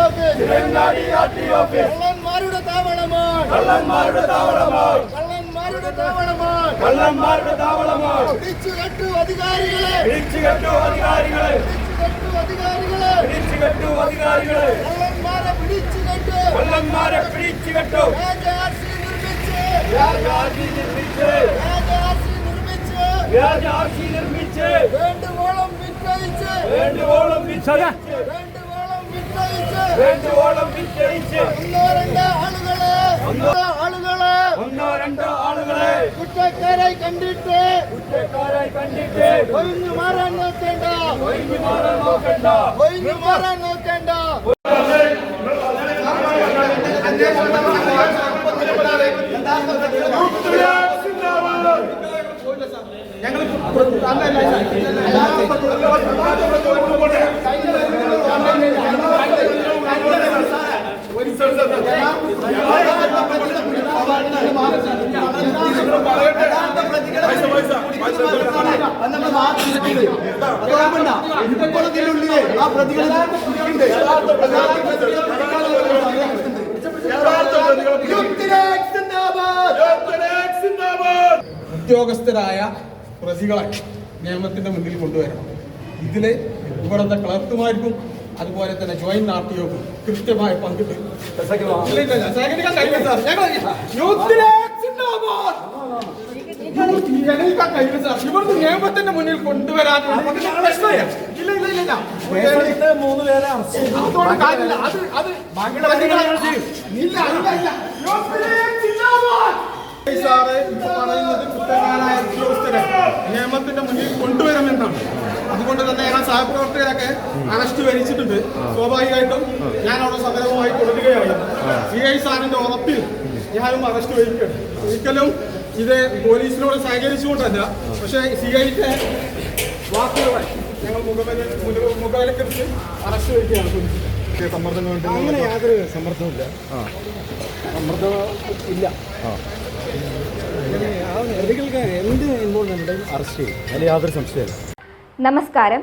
Office Thiruvangadi R T office കള്ളന്മാരുടെ താവളമാണ് കള്ളന്മാരുടെ താവളമാണ് കള്ളന്മാരുടെ താവളമാണ് കള്ളന്മാരുടെ താവളമാണ് പിടിച്ചു കെട്ടു അധികാരികളെ പിടിച്ചു കെട്ടു അധികാരികളെ പിടിച്ചു കെട്ടു അധികാരികളെ പിടിച്ചു കെട്ടു അധികാരികളെ കള്ളന്മാരെ പിടിച്ചു കെട്ടു കള്ളന്മാരെ പിടിച്ചു കെട്ടു രാജാസി നിർമ്മിച്ച് വ്യാജാർജി നിർമ്മിച്ച് രാജാസി നിർമ്മിച്ച് വ്യാജാർജി നിർമ്മിച്ച് വേണ്ടുവോളം വിറ്റഴിച്ച് വേണ്ടുവോളം വിറ്റഴിച്ച് വേണ്ടുവോളം വിറ്റഴിച്ച് വേണ്ടുവോളം വിറ്റഴിച്ച് ഒന്നോ രണ്ടോ ആളുകളെ. ആളുകളെ. ഒന്നോ രണ്ടോ ആളുകളെ. കുറ്റക്കാരായി കണ്ടിട്ട് കുറ്റക്കാരായി കണ്ടിട്ട്. ഒഴിഞ്ഞു മാറാൻ നോക്കണ്ട. ഒഴിഞ്ഞു മാറാൻ നോക്കണ്ട. ഒഴിഞ്ഞു മാറാൻ നോക്കേണ്ട. ആ പ്രതികളെ ഉദ്യോഗസ്ഥരായ പ്രതികളെ നിയമത്തിന്റെ മുന്നിൽ കൊണ്ടുവരണം. ഇതിലെ ഇവിടുത്തെ ക്ലർക്കുമാർക്കും അതുപോലെ തന്നെ ജോയിന്റ് ആർ ടി ഒക്കും കൃത്യമായ പങ്കിട്ട് നിയമത്തിന്റെ മുന്നിൽ കൊണ്ടുവരാൻ. ഇല്ല, ഇല്ല, ഇല്ല, ഇല്ല. മൂന്ന് പേരെ അതുകൊണ്ട് കാര്യമില്ല. അത് അത് ഇല്ല, ഇല്ല, ഇല്ല. സാറ് പറയുന്നത് കുറ്റക്കാരായ ഉദ്യോഗസ്ഥരെ നിയമത്തിന്റെ മുന്നിൽ കൊണ്ടുവരുമെന്നാണ് അതുകൊണ്ട് തന്നെ ഞങ്ങൾ സഹപ്രവർത്തകരൊക്കെ അറസ്റ്റ് വരിച്ചിട്ടുണ്ട്. സ്വാഭാവികമായിട്ടും ഞാൻ അവിടെ സമരവുമായി തുടരുകയാണ്. സി ഐ സാറിന്റെ ഉറപ്പിൽ ഞാനും അറസ്റ്റ് വഹിക്കുകയാണ് ഒരിക്കലും ഇത് പോലീസിനോട് സഹകരിച്ചുകൊണ്ടല്ല. പക്ഷേ സി ഐന്റെ വാക്കുകളെ ഞങ്ങൾ മുഖവിലെ മുഖവിലക്കെടുത്ത് അറസ്റ്റ് വഹിക്കുകയാണ് പോലീസ്. സമ്മർദ്ദം അങ്ങനെ യാതൊരു സമ്മർദ്ദമില്ല സമ്മർദ്ദം ഇല്ല. എന്ത് ഇൻവോൾവ്മെന്റ് അറസ്റ്റ് ചെയ്യും. അതിൽ യാതൊരു സംശയമില്ല നമസ്കാരം.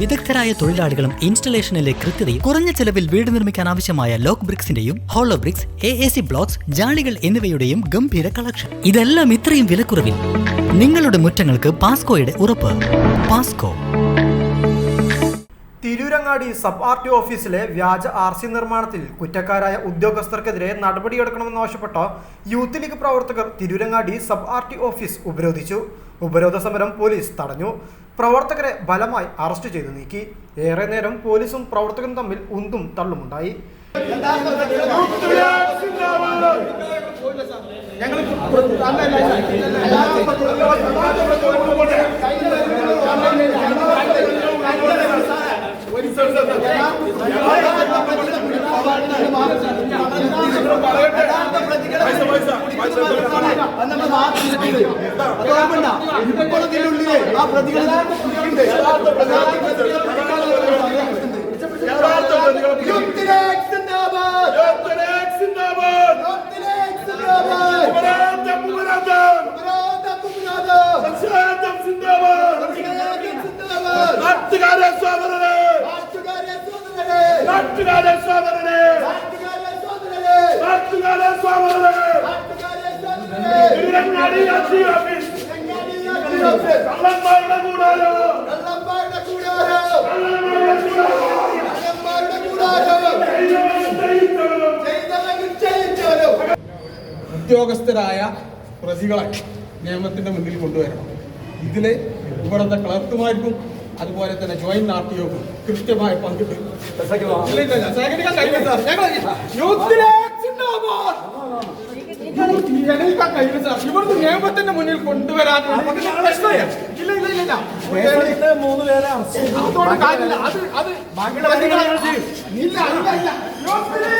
വിദഗ്ധരായ തൊഴിലാളികളും ഇൻസ്റ്റലേഷനിലെ കൃത്യതയും കുറഞ്ഞ ചെലവിൽ വീട് നിർമ്മിക്കാൻ ആവശ്യമായ lock ബ്രിക്സിന്റെയും hollow bricks A A C blocks ജാളികൾ എന്നിവയുടെയും ഗംഭീര കളക്ഷൻ ഇതെല്ലാം ഇത്രയും വിലക്കുറവിൽ നിങ്ങളുടെ മുറ്റങ്ങൾക്ക് പാസ്കോയുടെ ഉറപ്പ്. Pasco Tirurangadi sub R T ഓഫീസിലെ വ്യാജ ആർ സി നിർമ്മാണത്തിൽ കുറ്റക്കാരായ ഉദ്യോഗസ്ഥർക്കെതിരെ നടപടിയെടുക്കണമെന്നാവശ്യപ്പെട്ട യൂത്ത് ലീഗ് പ്രവർത്തകർ Tirurangadi sub R T office ഉപരോധിച്ചു. ഉപരോധ സമരം പോലീസ് തടഞ്ഞു. പ്രവർത്തകരെ ബലമായി അറസ്റ്റ് ചെയ്തു നീക്കി. ഏറെ നേരം പോലീസും പ്രവർത്തകരും തമ്മിൽ ഉന്തും തള്ളുമുണ്ടായി. ഞങ്ങൾ ആ പ്രതികളെ യൂത്തിലെ സിന്ദാബാദ്. യൂത്തിലെ സിന്ദാബാദ് ഉപരോധം ഉപരോധം സിന്ദാബാദ് നാട്ടുകാരെ സോദരനെ നാട്ടുകാരെ സോദരനെ നാട്ടുകാരെ സോദരനെ തിരുരങ്ങാടി ആർടി ഓഫീസ് കള്ളന്മാരുടെ കൂടാരോ കള്ളന്മാരുടെ കൂടാരോ ഉദ്യോഗസ്ഥരായ പ്രതികളെ നിയമത്തിന്റെ മുന്നിൽ കൊണ്ടുവരണം. ഇതിലെ ഇവിടുത്തെ ക്ലർക്കുമാർക്കും അതുപോലെ തന്നെ ജോയിന്റ് ആർ ടി ഒക്കും കൃത്യമായ പങ്കിട്ട് ഞങ്ങൾ ഞങ്ങൾക്ക് കഴിയില്ല സാർ. ഇവിടുന്ന് നിയമത്തിന്റെ മുന്നിൽ കൊണ്ടുവരാൻ. ഇല്ല, ഇല്ല, ഇല്ല, അതുകൊണ്ട് കാര്യമില്ല. അത് അത് ഇല്ല, ഇല്ല, ഇല്ല. യൂത്തിലെ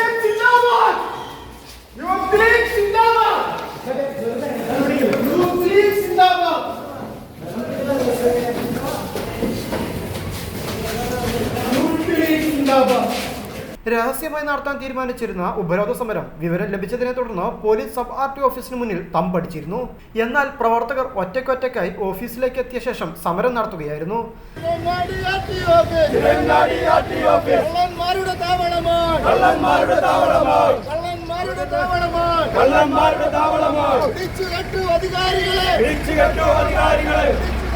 രഹസ്യമായി നടത്താൻ തീരുമാനിച്ചിരുന്ന ഉപരോധ സമരം വിവരം ലഭിച്ചതിനെ തുടർന്ന് പോലീസ് സബ് ആർ ടി ഓഫീസിന് മുന്നിൽ തമ്പടിച്ചിരുന്നു. എന്നാൽ പ്രവർത്തകർ ഒറ്റയ്ക്കൊറ്റയ്ക്കായി ഓഫീസിലേക്ക് എത്തിയ ശേഷം സമരം നടത്തുകയായിരുന്നു. കള്ളന്മാരുടെ താവളമാണ്. അധികാരികളെ.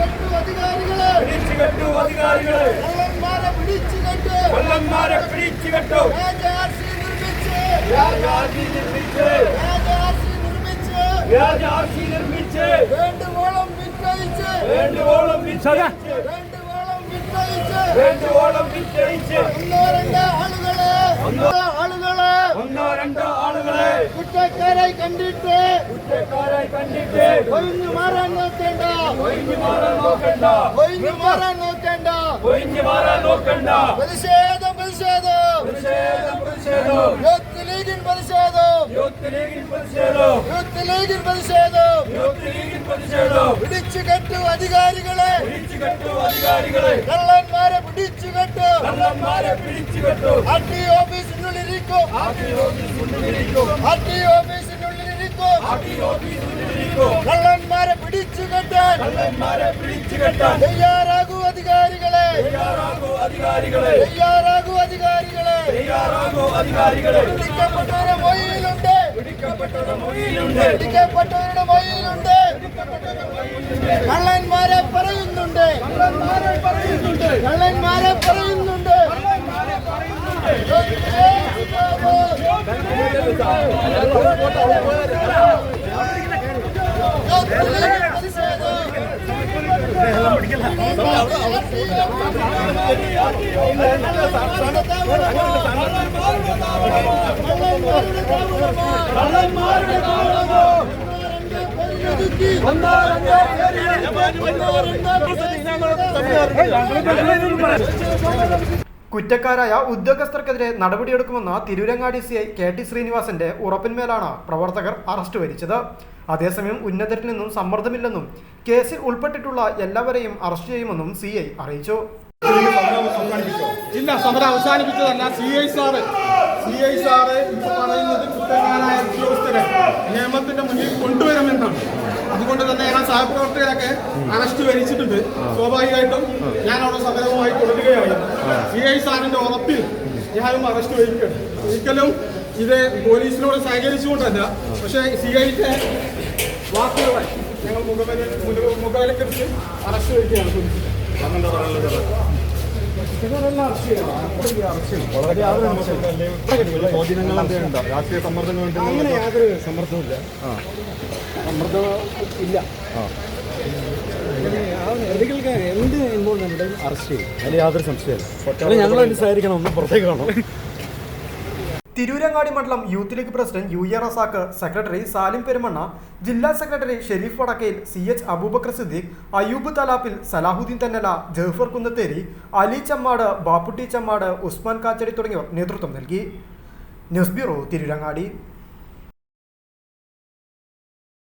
പിടിച്ചു കെട്ടു അധികാരികളെ പിടിച്ചു കെട്ടു അധികാരികളെ പിടിച്ചു കെട്ടു അധികാരികളെ കള്ളന്മാരെ പിടിച്ചു കെട്ടു കള്ളന്മാരെ പിടിച്ചു കെട്ടു രാജാർസി നിർമ്മിച്ച് വ്യാജാർജി നിർമ്മിച്ച് രാജാർസി നിർമ്മിച്ച് വ്യാജാർജി നിർമ്മിച്ച് വേണ്ടുവോളം വിറ്റഴിച്ച് വേണ്ടുവോളം വിറ്റഴിച്ച് വേണ്ടുവോളം വിറ്റഴിച്ച് വേണ്ടുവോളം വിറ്റഴിച്ച് ഒന്നോ രണ്ടോ ആളുകളെ ഒന്നോ ആളുകളെ ഒന്നോ രണ്ടോ ആളുകളെ കുറ്റക്കാരായി കണ്ടിട്ട് കുറ്റക്കാരായി കണ്ടിട്ട് ഒഴിഞ്ഞു മാറാൻ നോക്കേണ്ട. ഒഴിഞ്ഞു മാറാൻ നോക്കണ്ട. ഒഴിഞ്ഞു മാറാൻ നോക്കേണ്ട. പ്രതിഷേധം പ്രതിഷേധം. പ്രതിഷേധം പ്രതിഷേധം. യൂത്ത് ലീഗിൻ പ്രതിഷേധം. യൂത്ത് ലീഗിൻ പ്രതിഷേധം. യൂത്ത് ലീഗിൻ പ്രതിഷേധം. യൂത്ത് ലീഗിൻ പ്രതിഷേധം. പിടിച്ചു കെട്ടു അധികാരികളെ. പിടിച്ചു കെട്ടു അധികാരികളെ. കള്ളന്മാരെ പിടിച്ചു കെട്ടു. കള്ളന്മാരെ പിടിച്ചു കെട്ടു. ആർ ഓഫീസിനുള്ളിലിരിക്കും ആർടി ഓഫീസിനുള്ളിലിരിക്കും ആർ ഓഫീസിനുള്ളിലിരിക്കും ആർടി ഓഫീസിനുള്ളിലിരിക്കും കള്ളന്മാരെ പിടിച്ചു കെട്ടാൻ കള്ളന്മാരെ പിടിച്ചു കെട്ടാൻ തയ്യാറാകൂ അധികാരികളെ. തയ്യാറാകൂ അധികാരികളെ. തയ്യാറാകൂ അധികാരികളെ. തയ്യാറാകൂ അധികാരികളെ. പിടിക്കപ്പെട്ടവരുടെ മൊഴിയിലുണ്ട് പിടിക്കപ്പെട്ടവരുടെ മൊഴിയിലുണ്ട് പിടിക്കപ്പെട്ടവരുടെ മൊഴിയിലുണ്ട് കള്ളന്മാരെ പറയുന്നുണ്ട്. കള്ളന്മാരെ പറയുന്നുണ്ട്. കള്ളന്മാരെ പറയുന്നുണ്ട്. ಬಂದ കുറ്റക്കാരായ ഉദ്യോഗസ്ഥർക്കെതിരെ നടപടിയെടുക്കുമെന്ന Tirurangadi C I K T ശ്രീനിവാസന്റെ ഉറപ്പിന്മേലാണ് പ്രവർത്തകർ അറസ്റ്റ് വരിച്ചത്. അതേസമയം ഉന്നതരിൽ നിന്നും സമ്മർദ്ദമില്ലെന്നും കേസിൽ ഉൾപ്പെട്ടിട്ടുള്ള എല്ലാവരെയും അറസ്റ്റ് ചെയ്യുമെന്നും സി ഐ അറിയിച്ചു. ഇല്ല സമരം അവസാനിപ്പിച്ചതല്ല. C I sir C I sir പറയുന്നത് കുറ്റക്കാരായ ഉദ്യോഗസ്ഥരെ നിയമത്തിന്റെ മുന്നിൽ കൊണ്ടുവരുമെന്നാണ്. അതുകൊണ്ട് തന്നെ ഞാൻ സഹപ്രവർത്തകരൊക്കെ അറസ്റ്റ് വരിച്ചിട്ടുണ്ട്. സ്വാഭാവികമായിട്ടും ഞാൻ അവിടെ സമരവുമായി തുടരുകയാണ്. സി ഐ സാറിന്റെ ഉറപ്പിൽ ഞാനും അറസ്റ്റ് വരിക്കട്ടെ ഒരിക്കലും ഇത് പോലീസിനോട് സഹകരിച്ചുകൊണ്ടല്ല. പക്ഷേ സി ഐന്റെ വാക്കുകളെ ഞങ്ങൾ മുഖവില മുഖവിലക്കെടുത്ത് അറസ്റ്റ് വഹിക്കുകയാണ് പോലീസ് അങ്ങനെ യാതൊരു സമ്മർദ്ദമില്ല സമ്മർദ്ദം ഇല്ല എന്ത് ഇൻവോൾവ്മെന്റ് അറസ്റ്റ് ചെയ്യും അതിൽ യാതൊരു സംശയമില്ല ഞങ്ങൾ അനുസരിക്കണം ഒന്ന് പുറത്തേക്ക് കാണണം തിരൂരങ്ങാടി മണ്ഡലം youth league president U A Razak secretary Salim Perumanna ജില്ലാ secretary Shareef Vadakkayil C H Aboobacker Siddique Ayoob Thalappil Salahuddin Thannala Jahfar Kunnatheri Ali Chammad Bapputty Chammad Usman Kachadi തുടങ്ങിയവർ നേതൃത്വം നൽകി. News bureau Tirurangadi.